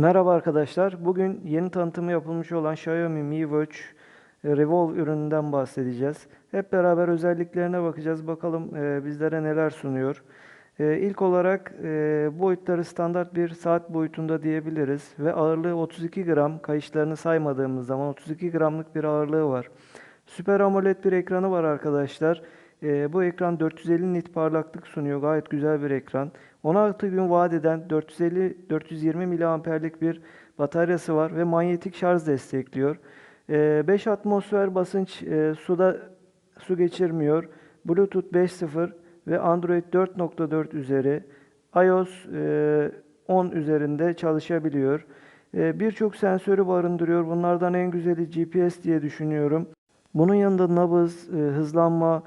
Merhaba arkadaşlar. Bugün yeni tanıtımı yapılmış olan Xiaomi Mi Watch e, Revolve ürününden bahsedeceğiz. Hep beraber özelliklerine bakacağız. Bakalım e, bizlere neler sunuyor. E, ilk olarak e, boyutları standart bir saat boyutunda diyebiliriz ve ağırlığı 32 gram. Kayışlarını saymadığımız zaman 32 gramlık bir ağırlığı var. Süper AMOLED bir ekranı var arkadaşlar. Ee, bu ekran 450 nit parlaklık sunuyor. Gayet güzel bir ekran. 16 gün vaat eden 450-420 miliamperlik bir bataryası var ve manyetik şarj destekliyor. Ee, 5 atmosfer basınç e, suda su geçirmiyor. Bluetooth 5.0 ve Android 4.4 üzeri iOS e, 10 üzerinde çalışabiliyor. E, Birçok sensörü barındırıyor. Bunlardan en güzeli GPS diye düşünüyorum. Bunun yanında nabız, e, hızlanma,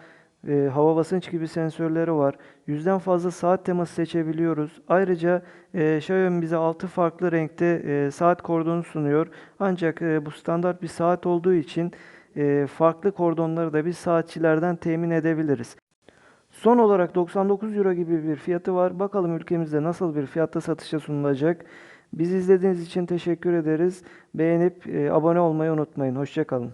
e, hava basınç gibi sensörleri var. Yüzden fazla saat teması seçebiliyoruz. Ayrıca e, Xiaomi bize 6 farklı renkte e, saat kordonu sunuyor. Ancak e, bu standart bir saat olduğu için e, farklı kordonları da biz saatçilerden temin edebiliriz. Son olarak 99 euro gibi bir fiyatı var. Bakalım ülkemizde nasıl bir fiyatta satışa sunulacak. Bizi izlediğiniz için teşekkür ederiz. Beğenip e, abone olmayı unutmayın. Hoşçakalın.